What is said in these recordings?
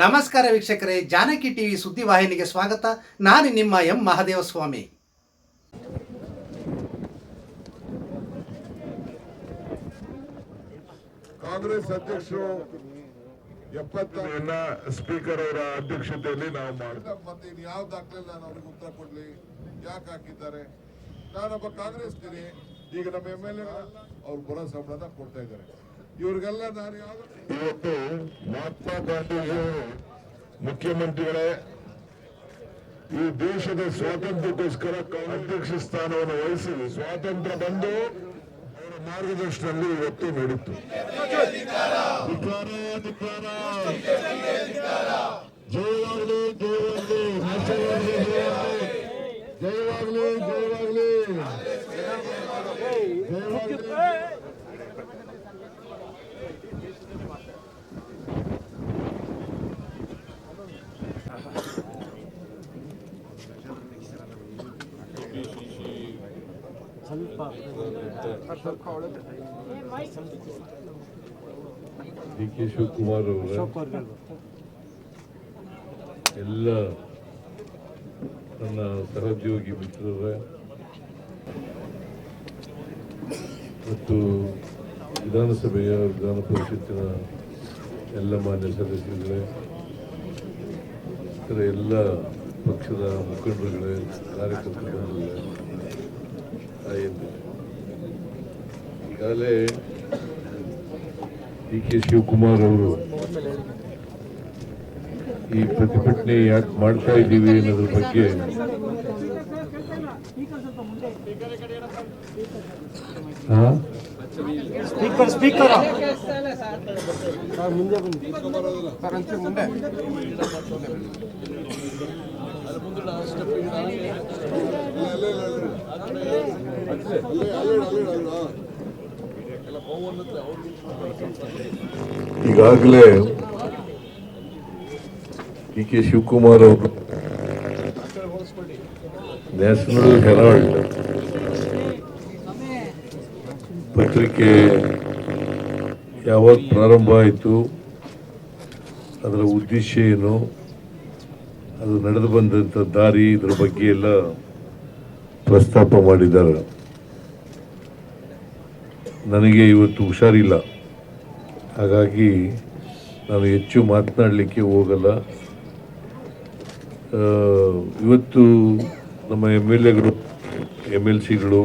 ನಮಸ್ಕಾರ ವೀಕ್ಷಕರೇ ಜಾನಕಿ ಟಿವಿ ಸುದ್ದಿವಾಹಿನಿಗೆ ಸ್ವಾಗತ. ನಾನು ನಿಮ್ಮ ಎಂ ಮಹಾದೇವ ಸ್ವಾಮಿ ಕಾಂಗ್ರೆಸ್ ಅಧ್ಯಕ್ಷರು ಎಪ್ಪತ್ತನ್ನ ಎಲ್ಲ ಸ್ಪೀಕರ್ ಅವರ ಅಧ್ಯಕ್ಷತೆಯಲ್ಲಿ ನಾವು ಮಾಡ್ತೀವಿ. ಮತ್ತೆ ಇನ್ನು ಯಾವ ದಾಖಲೆ ನಾನು ಅವ್ರಿಗೆ ಉತ್ತರ ಕೊಡ್ಲಿ? ಯಾಕೆ ಹಾಕಿದ್ದಾರೆ? ನಾನೊಬ್ಬ ಕಾಂಗ್ರೆಸ್ ಈಗ ನಮ್ಮ ಎಂ ಎಲ್ ಎ ಅವ್ರು ಬರೋ ಸಂಬಳನ ಕೊಡ್ತಾ ಇದ್ದಾರೆ. ಇವ್ರಿಗೆಲ್ಲ ನಾನು ಯಾವ ಇವತ್ತು ಮಹಾತ್ಮ ಗಾಂಧೀಜಿ ಮುಖ್ಯಮಂತ್ರಿಗಳೇ, ಈ ದೇಶದ ಸ್ವಾತಂತ್ರ್ಯಕ್ಕೋಸ್ಕರ ಅಧ್ಯಕ್ಷ ಸ್ಥಾನವನ್ನು ವಹಿಸಿ ಸ್ವಾತಂತ್ರ್ಯ ಬಂದು ಅವರ ಮಾರ್ಗದರ್ಶನದಲ್ಲಿ ಇವತ್ತು ನಡೀತು. ಜೈವಾಗ್ಲಿ ಜೈವಾಗ್ಲಿ ಜೈವಾಗ್ಲಿ ಜೈವಾಗ್ಲಿ ನಾಶವಾಗಲಿ ಡಿ ಕೆ ಶಿವಕುಮಾರ್ ಅವರ. ಎಲ್ಲ ನನ್ನ ಸಹೋದ್ಯೋಗಿ ಮಿತ್ರರ. ಮತ್ತು ವಿಧಾನಸಭೆಯ ವಿಧಾನ ಪರಿಷತ್ತಿನ ಎಲ್ಲ ಮಾನ್ಯ ಸದಸ್ಯರುಗಳೇ ಇತರ ಎಲ್ಲ ಪಕ್ಷದ ಮುಖಂಡರುಗಳೇ ಕಾರ್ಯಕರ್ತರುಗಳೇ ತಾಯಂದಿರೇ ಈಗಾಗಲೇ ಡಿ ಕೆ ಶಿವಕುಮಾರ್ ಅವರು ಈ ಪ್ರತಿಭಟನೆ ಯಾಕೆ ಮಾಡ್ತಾ ಇದ್ದೀವಿ ಅನ್ನೋದ್ರ ಬಗ್ಗೆ ಹಾ? ಸ್ಪೀಕರ್ ಸ್ಪೀಕರ್ ಈಗಾಗಲೇ ಡಿ ಕೆ ಶಿವಕುಮಾರ್ ಅವರು ನ್ಯಾಷನಲ್ ಹೆರಾಲ್ಡ್ ಪತ್ರಿಕೆ ಯಾವಾಗ ಪ್ರಾರಂಭ ಆಯಿತು, ಅದರ ಉದ್ದೇಶ ಏನು, ಅದು ನಡೆದು ಬಂದಂಥ ದಾರಿ ಇದ್ರ ಬಗ್ಗೆ ಎಲ್ಲ ಪ್ರಸ್ತಾಪ ಮಾಡಿದ್ದಾರೆ. ನನಗೆ ಇವತ್ತು ಹುಷಾರಿಲ್ಲ. ಹಾಗಾಗಿ ನಾನು ಹೆಚ್ಚು ಮಾತನಾಡಲಿಕ್ಕೆ ಹೋಗಲ್ಲ. ಇವತ್ತು ನಮ್ಮ ಎಂ ಎಲ್ ಎಗಳು ಎಂ ಎಲ್ ಸಿಗಳು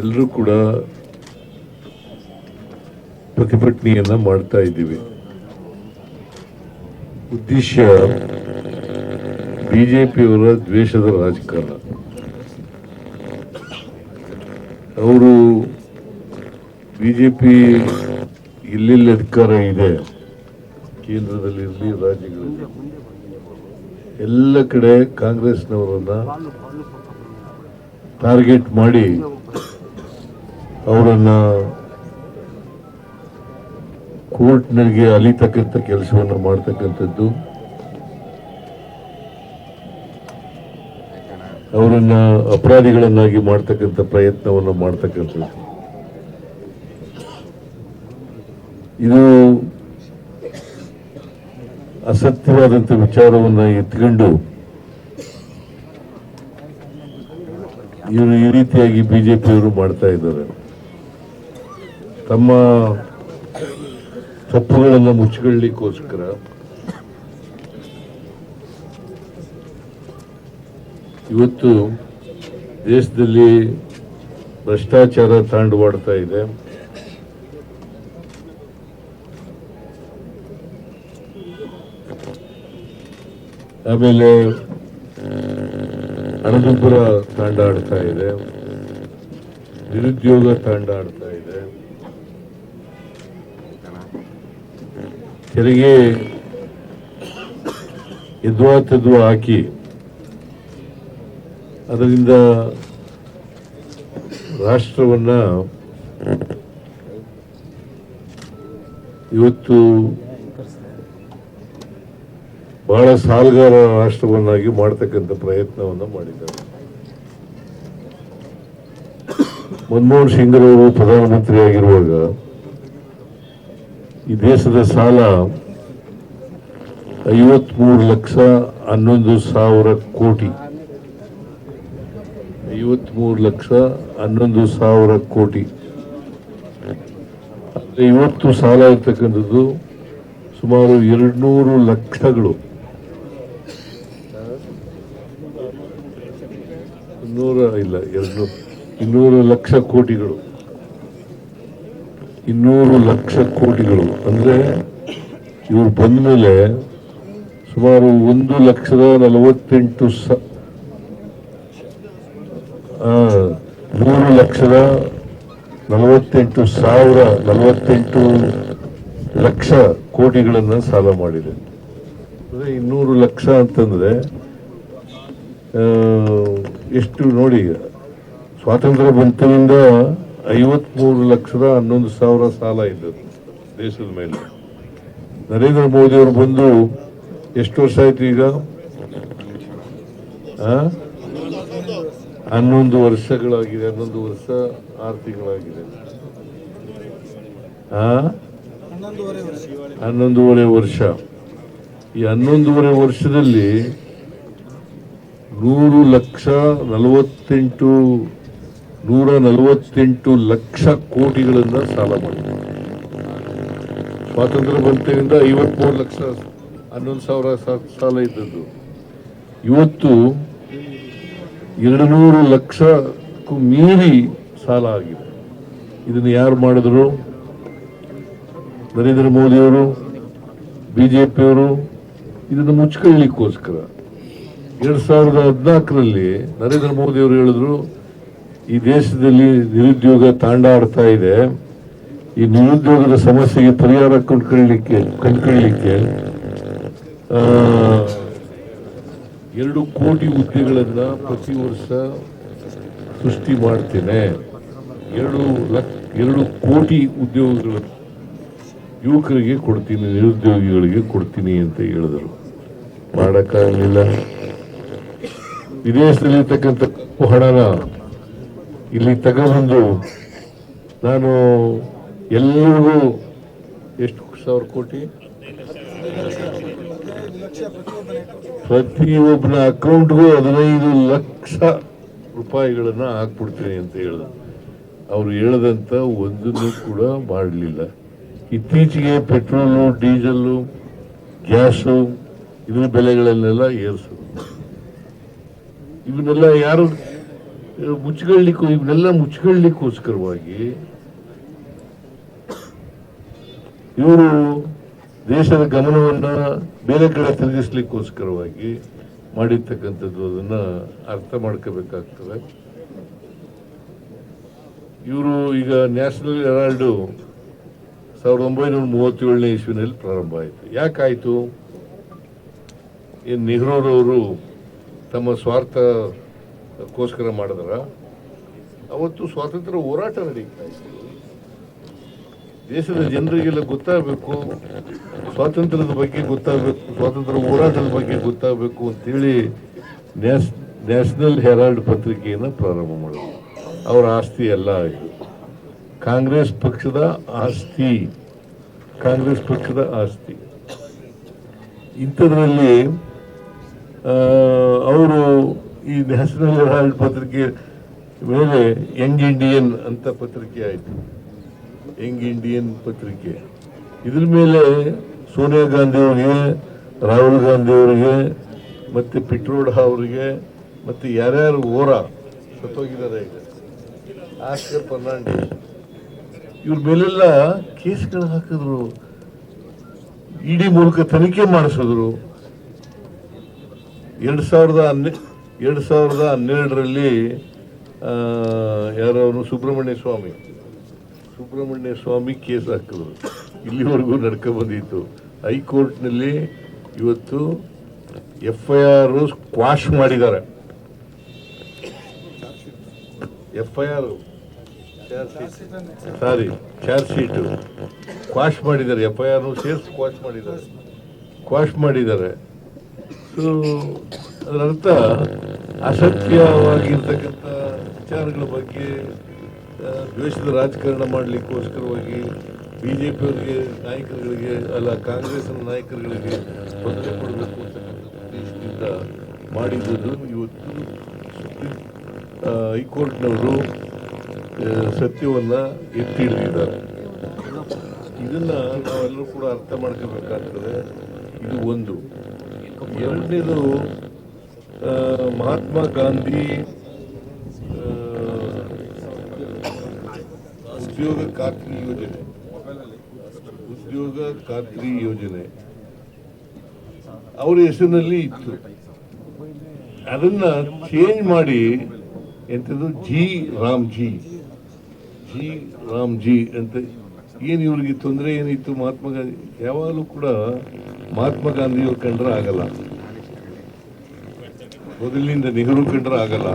ಎಲ್ಲರೂ ಕೂಡ ಪ್ರತಿಭಟನೆಯನ್ನು ಮಾಡ್ತಾ ಇದ್ದೀವಿ. ಉದ್ದೇಶ ಬಿ ಜೆ ಪಿಯವರ ದ್ವೇಷದ ರಾಜಕಾರಣ. ಅವರು ಬಿ ಜೆ ಪಿ ಎಲ್ಲೆಲ್ಲಿ ಅಧಿಕಾರ ಇದೆ, ಕೇಂದ್ರದಲ್ಲಿ ಇರಲಿ, ರಾಜ್ಯಗಳಲ್ಲಿ ಎಲ್ಲ ಕಡೆ ಕಾಂಗ್ರೆಸ್ನವರನ್ನ ಟಾರ್ಗೆಟ್ ಮಾಡಿ ಅವರನ್ನ ಕೋರ್ಟ್ನಲ್ಲಿ ಅಲಿತಕ್ಕಂಥ ಕೆಲಸವನ್ನು ಮಾಡ್ತಕ್ಕಂಥದ್ದು ಅವರನ್ನ ಅಪರಾಧಿಗಳನ್ನಾಗಿ ಮಾಡ್ತಕ್ಕಂಥ ಪ್ರಯತ್ನವನ್ನು ಮಾಡ್ತಕ್ಕಂಥದ್ದು. ಇದು ಅಸತ್ಯವಾದಂಥ ವಿಚಾರವನ್ನು ಎತ್ಕೊಂಡು ಇವರು ಈ ರೀತಿಯಾಗಿ ಬಿಜೆಪಿಯವರು ಮಾಡ್ತಾ ಇದ್ದಾರೆ. ತಮ್ಮ ತಪ್ಪುಗಳನ್ನು ಮುಚ್ಚಿಕೊಳ್ಳಿಕ್ಕೋಸ್ಕರ ಇವತ್ತು ದೇಶದಲ್ಲಿ ಭ್ರಷ್ಟಾಚಾರ ತಾಂಡವಾಡ್ತಾ ಇದೆ. ಆಮೇಲೆ ಹಣದುಬ್ಬರ ತಾಂಡ ಆಡ್ತಾ ಇದೆ. ನಿರುದ್ಯೋಗ ತಾಂಡ ಆಡ್ತಾ ಇದೆ. ತೆರಿಗೆ ಎದ್ವಾ ತದ್ವಾ ಹಾಕಿ ಅದರಿಂದ ರಾಷ್ಟ್ರವನ್ನ ಇವತ್ತು ಬಹಳ ಸಾಲಗಾರ ರಾಷ್ಟ್ರವನ್ನಾಗಿ ಮಾಡ್ತಕ್ಕಂಥ ಪ್ರಯತ್ನವನ್ನು ಮಾಡಿದ್ದಾರೆ. ಮನಮೋಹನ್ ಪ್ರಧಾನಮಂತ್ರಿ ಆಗಿರುವಾಗ ಈ ದೇಶದ ಸಾಲ ಐವತ್ಮೂರು ಲಕ್ಷ ಹನ್ನೊಂದು ಸಾವಿರ ಕೋಟಿ ಐವತ್ಮೂರು ಲಕ್ಷ ಹನ್ನೊಂದು ಸಾವಿರ ಕೋಟಿ. ಅಂದರೆ ಇವತ್ತು ಸಾಲ ಇರ್ತಕ್ಕಂಥದ್ದು ಸುಮಾರು ಎರಡ್ನೂರು ಲಕ್ಷಗಳು. ಇನ್ನೂರ ಇಲ್ಲ, ಎರಡು, ಇನ್ನೂರು ಲಕ್ಷ ಕೋಟಿಗಳು. ಇನ್ನೂರು ಲಕ್ಷ ಕೋಟಿಗಳು. ಅಂದ್ರೆ ಇವರು ಬಂದ ಮೇಲೆ ಸುಮಾರು ಒಂದು ಲಕ್ಷದ ನಲವತ್ತೆಂಟು ಸ ಆ, ಮೂರು ಲಕ್ಷದ ನಲವತ್ತೆಂಟು ಸಾವಿರ ನಲವತ್ತೆಂಟು ಲಕ್ಷ ಕೋಟಿಗಳನ್ನು ಸಾಲ ಮಾಡಿದೆ. ಅಂದರೆ ಇನ್ನೂರು ಲಕ್ಷ ಅಂತಂದ್ರೆ ಎಷ್ಟು ನೋಡಿ, ಸ್ವಾತಂತ್ರ್ಯ ಬಂತಿನಿಂದ ಐವತ್ಮೂರು ಲಕ್ಷದ ಹನ್ನೊಂದು ಸಾವಿರ ಸಾಲ ಇದ್ದದ್ದು ದೇಶದ ಮೇಲೆ. ನರೇಂದ್ರ ಮೋದಿ ಅವರು ಬಂದು ಎಷ್ಟು ವರ್ಷ ಆಯ್ತು ಈಗ? ಹನ್ನೊಂದು ವರ್ಷಗಳಾಗಿದೆ, ಹನ್ನೊಂದು ವರ್ಷ ಆರು ತಿಂಗಳಾಗಿದೆ ಹನ್ನೊಂದೂವರೆ ವರ್ಷ. ಈ ಹನ್ನೊಂದೂವರೆ ವರ್ಷದಲ್ಲಿ ನೂರು ಲಕ್ಷ ನಲವತ್ತೆಂಟು, ನೂರ ನಲವತ್ತೆಂಟು ಲಕ್ಷ ಕೋಟಿಗಳನ್ನ ಸಾಲ ಮಾಡಿದೆ ಸ್ವಾತಂತ್ರ್ಯ ಬಂತಿನಿಂದ ಐವತ್ಮೂರು ಲಕ್ಷ, ಹನ್ನೊಂದು ಸಾವಿರ ಸಾಲ ಇದ್ದದ್ದು. ಇವತ್ತು ಎರಡು ನೂರು ಲಕ್ಷಕ್ಕೂ ಮೀರಿ ಸಾಲ ಆಗಿದೆ. ಇದನ್ನು ಯಾರು ಮಾಡಿದ್ರು? ನರೇಂದ್ರ ಮೋದಿಯವರು ಪಿಯವರು ಇದನ್ನು ಮುಚ್ಕೊಳ್ಳಿಕ್ಕೋಸ್ಕರ. ಎರಡು ಸಾವಿರದ ಹದಿನಾಲ್ಕರಲ್ಲಿ ನರೇಂದ್ರ ಮೋದಿ ಅವರು ಹೇಳಿದ್ರು, ಈ ದೇಶದಲ್ಲಿ ನಿರುದ್ಯೋಗ ತಾಂಡಾಡ್ತಾ ಇದೆ. ಈ ನಿರುದ್ಯೋಗದ ಸಮಸ್ಯೆಗೆ ಪರಿಹಾರ ಕಂಡುಕೊಳ್ಳಲಿಕ್ಕೆ ಕಂಡುಕೊಳ್ಳಲಿಕ್ಕೆ ಎರಡು ಕೋಟಿ ಹುದ್ದೆಗಳನ್ನ ಪ್ರತಿ ವರ್ಷ ಸೃಷ್ಟಿ ಮಾಡ್ತೇನೆ. ಎರಡು ಲಕ್ಷ ಎರಡು ಕೋಟಿ ಉದ್ಯೋಗಗಳು ಯುವಕರಿಗೆ ಕೊಡ್ತೀನಿ, ನಿರುದ್ಯೋಗಿಗಳಿಗೆ ಕೊಡ್ತೀನಿ ಅಂತ ಹೇಳಿದರು. ಮಾಡೋಕ್ಕಾಗಲಿಲ್ಲ ವಿದೇಶದಲ್ಲಿರ್ತಕ್ಕಂಥ ಹಣನ ಇಲ್ಲಿ ತಗೊಬಂದು ನಾನು ಎಲ್ಲರಿಗೂ ಎಷ್ಟು? ಸಾವಿರ ಕೋಟಿ? ಪ್ರತಿಯೊಬ್ಬನ ಅಕೌಂಟ್ಗೂ ಹದಿನೈದು ಲಕ್ಷ ರೂಪಾಯಿಗಳನ್ನು ಹಾಕ್ಬಿಡ್ತೀನಿ ಅಂತ ಹೇಳಿದ. ಅವ್ರು ಹೇಳದಂತ ಒಂದನ್ನು ಕೂಡ ಮಾಡಲಿಲ್ಲ. ಇತ್ತೀಚೆಗೆ ಪೆಟ್ರೋಲು, ಡೀಸೆಲ್ಲು, ಗ್ಯಾಸು, ಇದ್ರ ಬೆಲೆಗಳನ್ನೆಲ್ಲ ಏರಿಸೋದು ಇವನ್ನೆಲ್ಲ ಯಾರು ಮುಚ್ಕೊಳ್ಳಿಕ್ಕೂ, ಇವನ್ನೆಲ್ಲ ಮುಚ್ಕೊಳ್ಳಿಕ್ಕೋಸ್ಕರವಾಗಿ ಇವರು ದೇಶದ ಗಮನವನ್ನು ಬೇರೆ ಕಡೆ ತಿರುಗಿಸ್ಲಿಕ್ಕೋಸ್ಕರವಾಗಿ ಮಾಡಿರ್ತಕ್ಕಂಥದ್ದು ಅದನ್ನು ಅರ್ಥ ಮಾಡ್ಕೋಬೇಕಾಗ್ತದೆ. ಇವರು ಈಗ ನ್ಯಾಷನಲ್ ಹೆರಾಲ್ಡು ಸಾವಿರದ ಒಂಬೈನೂರ ಮೂವತ್ತೇಳನೇ ಇಸ್ವಿನಲ್ಲಿ ಪ್ರಾರಂಭ ಆಯಿತು. ಯಾಕಾಯಿತು? ಏನು ನೆಹರೂರವರು ತಮ್ಮ ಸ್ವಾರ್ಥಕ್ಕೋಸ್ಕರ ಮಾಡಿದ್ರ? ಅವತ್ತು ಸ್ವಾತಂತ್ರ್ಯ ಹೋರಾಟ ನಡೀತಾ ಇತ್ತು. ದೇಶದ ಜನರಿಗೆಲ್ಲ ಗೊತ್ತಾಗಬೇಕು, ಸ್ವಾತಂತ್ರ್ಯದ ಬಗ್ಗೆ ಗೊತ್ತಾಗಬೇಕು, ಸ್ವಾತಂತ್ರ್ಯ ಹೋರಾಟದ ಬಗ್ಗೆ ಗೊತ್ತಾಗಬೇಕು ಅಂತೇಳಿ ನ್ಯಾಷ್, ನ್ಯಾಷನಲ್ ಹೆರಾಲ್ಡ್ ಪತ್ರಿಕೆಯನ್ನು ಪ್ರಾರಂಭ ಮಾಡಿದ್ರು. ಅವರ ಆಸ್ತಿ ಎಲ್ಲ ಇದು. ಕಾಂಗ್ರೆಸ್ ಪಕ್ಷದ ಆಸ್ತಿ, ಕಾಂಗ್ರೆಸ್ ಪಕ್ಷದ ಆಸ್ತಿ. ಇಂಥದ್ರಲ್ಲಿ ಅವರು ಈ ನ್ಯಾಷನಲ್ ಹೆರಾಲ್ಡ್ ಪತ್ರಿಕೆ ಮೇಲೆ ಯಂಗ್ ಇಂಡಿಯನ್ ಅಂತ ಪತ್ರಿಕೆ ಆಯಿತು. ಯಂಗ್ ಇಂಡಿಯನ್ ಪತ್ರಿಕೆ? ಇದ್ರ ಮೇಲೆ ಸೋನಿಯಾ ಗಾಂಧಿ ಅವರಿಗೆ, ರಾಹುಲ್ ಗಾಂಧಿ ಅವರಿಗೆ, ಮತ್ತೆ ಪಿಟ್ರೋಡ ಅವರಿಗೆ, ಮತ್ತೆ ಯಾರ್ಯಾರು ಓರ ಸತ್ತೋಗಿದ್ದಾರೆ? ಈಗ ಆಸ್ಕರ್ ಫರ್ನಾಂಡಿಸ್ ಇವ್ರ ಮೇಲೆಲ್ಲ ಕೇಸ್ಗಳು ಹಾಕಿದ್ರು. ಇಡಿ ಮೂಲಕ ತನಿಖೆ ಮಾಡಿಸಿದ್ರು. ಎರಡ್ ಸಾವಿರದ ಹನ್ನೆ, ಎರಡ್ ಸಾವಿರದ ಹನ್ನೆರಡರಲ್ಲಿ ಯಾರು ಅವನು ಸುಬ್ರಹ್ಮಣ್ಯ ಸ್ವಾಮಿ. ಸುಬ್ರಹ್ಮಣ್ಯ ಸ್ವಾಮಿ ಕೇಸ್ ಹಾಕಿದ್ರು ಇಲ್ಲಿವರೆಗೂ ನಡ್ಕೊ ಬಂದಿತ್ತು. ಹೈಕೋರ್ಟ್ನಲ್ಲಿ ಇವತ್ತು ಎಫ್ ಐ ಆರ್ ಕ್ವಾಶ್ ಮಾಡಿದ್ದಾರೆ. F I R sorry, charge sheet. Quash ಮಾಡಿದ್ದಾರೆ ಎಫ್ ಐ ಆರ್ ಸೇರಿಸಿ ಕ್ವಾಶ್ ಮಾಡಿದ್ದಾರೆ. ಕ್ವಾಶ್ ಮಾಡಿದ್ದಾರೆ. ಸೊ ಅದರರ್ಥ ಅಸತ್ಯವಾಗಿರ್ತಕ್ಕಂಥ ವಿಚಾರಗಳ ಬಗ್ಗೆ ದ್ವೇಷದ ರಾಜಕಾರಣ ಮಾಡಲಿಕ್ಕೋಸ್ಕರವಾಗಿ ಬಿಜೆಪಿಯವರಿಗೆ, ನಾಯಕರುಗಳಿಗೆ, ಅಲ್ಲ ಕಾಂಗ್ರೆಸ್ನ ನಾಯಕರುಗಳಿಗೆ ತೊಂದರೆ ಕೊಡಬೇಕು ಅಂತಕ್ಕಂಥ ಉದ್ದೇಶದಿಂದ ಮಾಡಿದ್ದು ಇವತ್ತು ಸುಪ್ರೀಂ ಹೈಕೋರ್ಟ್ನವರು ಸತ್ಯವನ್ನ ಎತ್ತಿ ಹಿಡಿದಿದ್ದಾರೆ ಇದನ್ನು ನಾವೆಲ್ಲರೂ ಕೂಡ ಅರ್ಥ ಮಾಡ್ಕೋಬೇಕಾಗ್ತದೆ. ಇದು ಒಂದು. ಎರಡನೇದು ಮಹಾತ್ಮ ಗಾಂಧಿ ಆ, ಉದ್ಯೋಗ ಖಾತ್ರಿ ಯೋಜನೆ. ಉದ್ಯೋಗ ಖಾತ್ರಿ ಯೋಜನೆ. ಅವರ ಹೆಸರಿನಲ್ಲಿ ಇತ್ತು. ಅದನ್ನ ಚೇಂಜ್ ಮಾಡಿ ಎಂಥದ್ದು G RAM G. G RAM G ಅಂತ ಏನು ಇವ್ರಿಗೆ ತೊಂದರೆ ಏನಿತ್ತು? ಮಹಾತ್ಮ ಗಾಂಧಿ ಯಾವಾಗಲೂ ಕೂಡ ಮಹಾತ್ಮ ಗಾಂಧಿಯವ್ರು ಕಂಡ್ರೆ ಆಗಲ್ಲ. ಮೊದಲಿನಿಂದ ನೆಹರು ಕಂಡ್ರೆ ಆಗಲ್ಲ.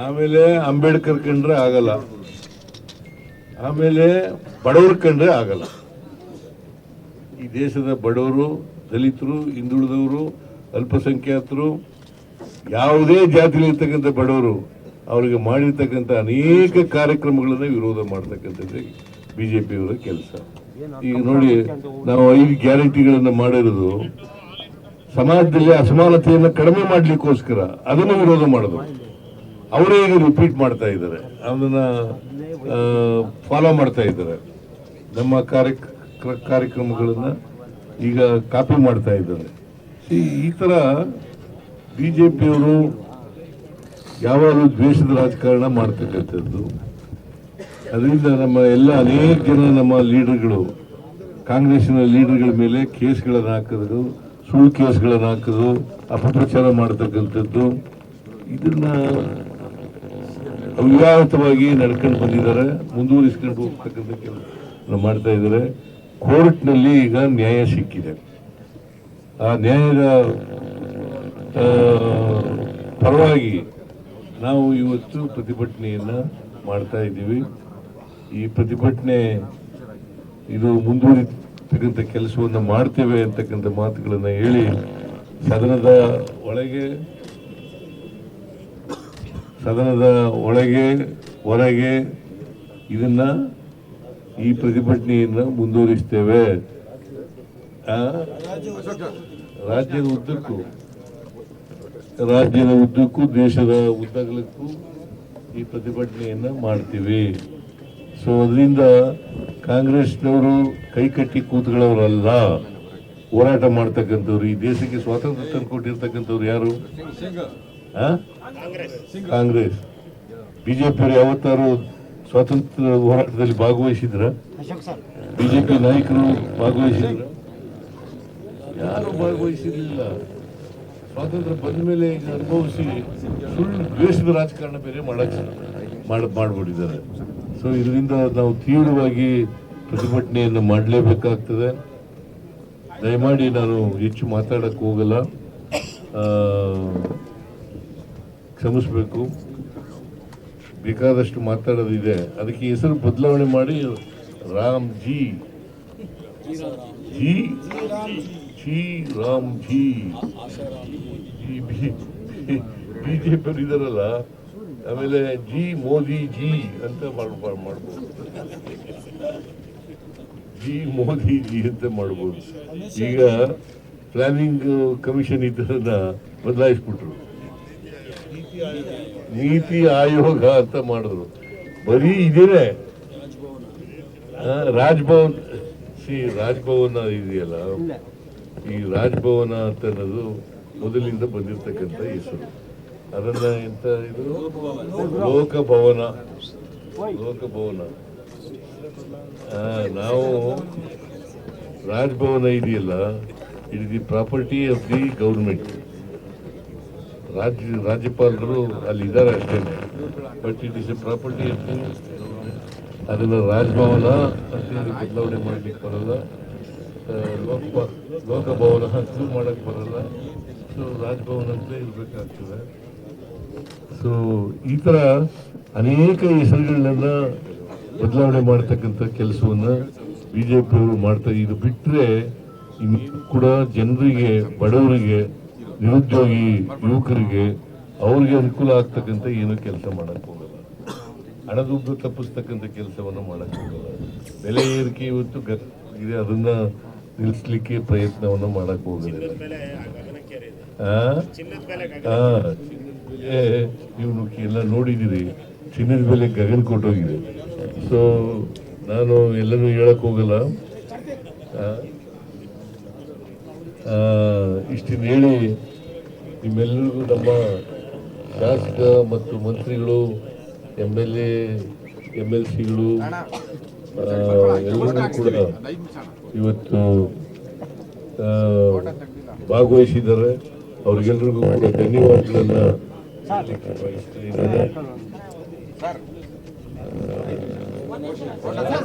ಆಮೇಲೆ ಅಂಬೇಡ್ಕರ್ ಕಂಡ್ರೆ ಆಗಲ್ಲ. ಆಮೇಲೆ ಬಡವರು ಕಂಡ್ರೆ ಆಗಲ್ಲ. ಈ ದೇಶದ ಬಡವರು, ದಲಿತರು, ಹಿಂದುಳಿದವರು, ಅಲ್ಪಸಂಖ್ಯಾತರು, ಯಾವುದೇ ಜಾತಿಲಿರ್ತಕ್ಕಂಥ ಬಡವರು ಅವರಿಗೆ ಮಾಡಿರ್ತಕ್ಕಂಥ ಅನೇಕ ಕಾರ್ಯಕ್ರಮಗಳನ್ನ ವಿರೋಧ ಮಾಡ್ತಕ್ಕಂಥದ್ದೇ ಬಿಜೆಪಿಯವರ ಕೆಲಸ. ಈಗ ನೋಡಿ, ನಾವು ಐದು ಗ್ಯಾರಂಟಿಗಳನ್ನ ಮಾಡಿರೋದು, ಸಮಾಜದಲ್ಲಿ ಅಸಮಾನತೆಯನ್ನು ಕಡಿಮೆ ಮಾಡ್ಲಿಕ್ಕೋಸ್ಕರ ಅದನ್ನು ವಿರೋಧ ಮಾಡೋದು. ಅವರೇ ಈಗ ರಿಪೀಟ್ ಮಾಡ್ತಾ ಇದ್ದಾರೆ. ಅದನ್ನ ಫಾಲೋ ಮಾಡ್ತಾ ಇದ್ದಾರೆ. ನಮ್ಮ ಕಾರ್ಯ, ಕಾರ್ಯಕ್ರಮಗಳನ್ನ ಈಗ ಕಾಪಿ ಮಾಡ್ತಾ ಇದ್ದಾರೆ. ಈ ತರ ಪಿಯವರು ಯಾವಾಗಲೂ ದ್ವೇಷದ ರಾಜಕಾರಣ ಮಾಡ್ತಕ್ಕಂಥದ್ದು. ಅದರಿಂದ ನಮ್ಮ ಎಲ್ಲ ಅನೇಕ ಜನ ನಮ್ಮ ಲೀಡರ್ಗಳು ಕಾಂಗ್ರೆಸ್ನ ಲೀಡರ್ಗಳ ಮೇಲೆ ಕೇಸ್ಗಳನ್ನು ಹಾಕಿದ್ರು ಸುಳ್ಳು ಕೇಸ್ಗಳನ್ನು ಹಾಕೋದು, ಅಪಪ್ರಚಾರ ಮಾಡ್ತಕ್ಕಂಥದ್ದು. ಇದನ್ನ ಅವ್ಯಾಹತವಾಗಿ ನಡ್ಕೊಂಡು ಬಂದಿದ್ದಾರೆ. ಮುಂದುವರಿಸ್ಕೊಂಡು ಹೋಗ್ತಕ್ಕಂಥ ಕೆಲಸ ಮಾಡ್ತಾ ಇದ್ದಾರೆ. ಕೋರ್ಟ್ನಲ್ಲಿ ಈಗ ನ್ಯಾಯ ಸಿಕ್ಕಿದೆ. ಆ ನ್ಯಾಯದ ಪರವಾಗಿ ನಾವು ಇವತ್ತು ಪ್ರತಿಭಟನೆಯನ್ನ ಮಾಡ್ತಾ ಇದ್ದೀವಿ. ಈ ಪ್ರತಿಭಟನೆ, ಇದು ಮುಂದುವರಿತಕ್ಕಂಥ ಕೆಲಸವನ್ನು ಮಾಡ್ತೇವೆ ಅಂತಕ್ಕಂಥ ಮಾತುಗಳನ್ನು ಹೇಳಿ ಸದನದ ಒಳಗೆ ಸದನದ ಒಳಗೆ, ಹೊರಗೆ ಇದನ್ನ ಈ ಪ್ರತಿಭಟನೆಯನ್ನು ಮುಂದುವರಿಸ್ತೇವೆ? ರಾಜ್ಯದ ಉದ್ದಕ್ಕೂ ರಾಜ್ಯದ ಉದ್ದಕ್ಕೂ, ದೇಶದ ಉದ್ದಗಲಕ್ಕೂ ಈ ಪ್ರತಿಭಟನೆಯನ್ನು ಮಾಡ್ತೀವಿ ಸೊ ಅದರಿಂದ ಕಾಂಗ್ರೆಸ್ನವರು ಕೈ ಕಟ್ಟಿ ಕೂತ್ಗಳವರಲ್ಲ, ಹೋರಾಟ ಮಾಡ್ತಕ್ಕಂಥವ್ರು, ಈ ದೇಶಕ್ಕೆ ಸ್ವಾತಂತ್ರ್ಯ ತಂದು ಕೊಟ್ಟಿರ್ತಕ್ಕಂಥವ್ರು ಯಾರು? ಕಾಂಗ್ರೆಸ್. ಬಿಜೆಪಿಯವರು ಯಾವತ್ತಾರು ಸ್ವಾತಂತ್ರ್ಯ ಹೋರಾಟದಲ್ಲಿ ಭಾಗವಹಿಸಿದ್ರ? ಬಿಜೆಪಿ ನಾಯಕರು ಭಾಗವಹಿಸಿದ್ರು? ಯಾರು ಭಾಗವಹಿಸಿರ್ಲಿಲ್ಲ? ಸ್ವಾತಂತ್ರ್ಯ ಬಂದ ಮೇಲೆ ಅನುಭವಿಸಿ ಸುಳ್ಳು ದ್ವೇಷದ ರಾಜಕಾರಣ ಬೇರೆ ಮಾಡಕ್ ಮಾಡ್, ಮಾಡ್ಬಿಟ್ಟಿದ್ದಾರೆ. ಸೊ ಇದರಿಂದ ನಾವು ತೀವ್ರವಾಗಿ ಪ್ರತಿಭಟನೆಯನ್ನು ಮಾಡಲೇಬೇಕಾಗ್ತದೆ. ದಯಮಾಡಿ ನಾನು ಹೆಚ್ಚು ಮಾತಾಡಕ್ಕೆ ಹೋಗಲ್ಲ. ಕ್ಷಮಿಸ್ಬೇಕು. ಬೇಕಾದಷ್ಟು ಮಾತಾಡೋದಿದೆ. ಅದಕ್ಕೆ ಹೆಸರು ಬದಲಾವಣೆ ಮಾಡಿ RAM G. G? G RAM G. BJP ಇದಾರಲ್ಲ, ಆಮೇಲೆ ಜಿ ಮೋದಿ ಜಿ ಅಂತ ಮಾಡ್- ಮಾಡ್- ಮಾಡ್ಬೋದು. ಜಿ ಮೋದಿ ಜಿ ಅಂತ ಮಾಡ್ಬೋದು. ಈಗ ಪ್ಲಾನಿಂಗ್ ಕಮಿಷನ್ ಇದನ್ನ ಬದಲಾಯಿಸ್ಬಿಟ್ರು. ನೀತಿ ಆಯೋಗ ಅಂತ ಮಾಡಿದ್ರು ಬರೀ ಇದೇನೆ. ರಾಜ್ಭವನ್ ಸಿ ರಾಜ್ಭವನ ಇದೆಯಲ್ಲ? ಈ ರಾಜ್ಭವನ ಅಂತ ಅನ್ನೋದು ಮೊದಲಿಂದ ಬಂದಿರತಕ್ಕಂಥ ಹೆಸರು. ಅದನ್ನ ಎಂತ ಇದು? ಲೋಕಭವನ. ಲೋಕಭವನ. ನಾವು ರಾಜ್ಭವನ ಇದೆಯಲ್ಲ? It the property of the government. ರಾಜ್ಯ ರಾಜ್ಯಪಾಲರು ಅಲ್ಲಿ ಇದ್ದಾರೆ ಅಷ್ಟೇ but it is a property ಅದನ್ನು ರಾಜಭವನ ಬದಲಾವಣೆ ಮಾಡ್ಲಿಕ್ಕೆ ಬರಲ್ಲ. ಲೋಕ ಲೋಕಭವನ ಅಂತೂ ಮಾಡೋಕ್ಕೆ ಬರಲ್ಲ. ಸೊ ರಾಜಭವನ ಅಂತ ಇರಬೇಕಾಗ್ತದೆ. ಸೊ ಈ ಥರ ಅನೇಕ ಹೆಸರುಗಳನ್ನೆಲ್ಲ ಬದಲಾವಣೆ ಮಾಡ್ತಕ್ಕಂಥ ಕೆಲಸವನ್ನು ಬಿ ಜೆ ಪಿಯವರು ಮಾಡ್ತಾ ಇದು ಬಿಟ್ಟರೆ ಇನ್ನೂ ಕೂಡ ಜನರಿಗೆ, ಬಡವರಿಗೆ ನಿರುದ್ಯೋಗಿ ಯುವಕರಿಗೆ ಅವ್ರಿಗೆ ಅನುಕೂಲ ಆಗ್ತಕ್ಕಂಥ ಏನು ಕೆಲಸ ಮಾಡಕ್ಕೆ ಹೋಗಲ್ಲ. ಹಣದುಬ್ಬು ತಪ್ಪಿಸ್ತಕ್ಕಂಥ ಕೆಲಸವನ್ನು ಮಾಡೋಕ್ಕಾಗಲ್ಲ ಬೆಲೆ ಏರಿಕೆ ಇವತ್ತು ಇದೆ ಅದನ್ನ ನಿಲ್ಲಿಸ್ಲಿಕ್ಕೆ ಪ್ರಯತ್ನವನ್ನು ಮಾಡಕ್ಕೆ ಹೋಗಲಿಲ್ಲ ಆ? ಆ, ಏ, ನೀವು ಎಲ್ಲ ನೋಡಿದ್ದೀರಿ ಚಿನ್ನದ ಬೆಲೆ ಗಗನ ಕೊಟ್ಟೋಗಿದೆ. ಸೊ ನಾನು ಎಲ್ಲರೂ ಹೇಳಕ್ ಹೋಗಲ್ಲ. ಇಷ್ಟನ್ನು ಹೇಳಿ ನಿಮ್ಮೆಲ್ಲರಿಗೂ ನಮ್ಮ ಶಾಸಕ ಮತ್ತು ಮಂತ್ರಿಗಳು M L A M L ಸಿಗಳು ಎಲ್ಲರೂ ಕೂಡ ಇವತ್ತು ಭಾಗವಹಿಸಿದ್ದಾರೆ. ಅವ್ರಿಗೆಲ್ರಿಗೂ ಕೂಡ ಧನ್ಯವಾದಗಳನ್ನ ಹೇಳಲಿಕ್ಕೆ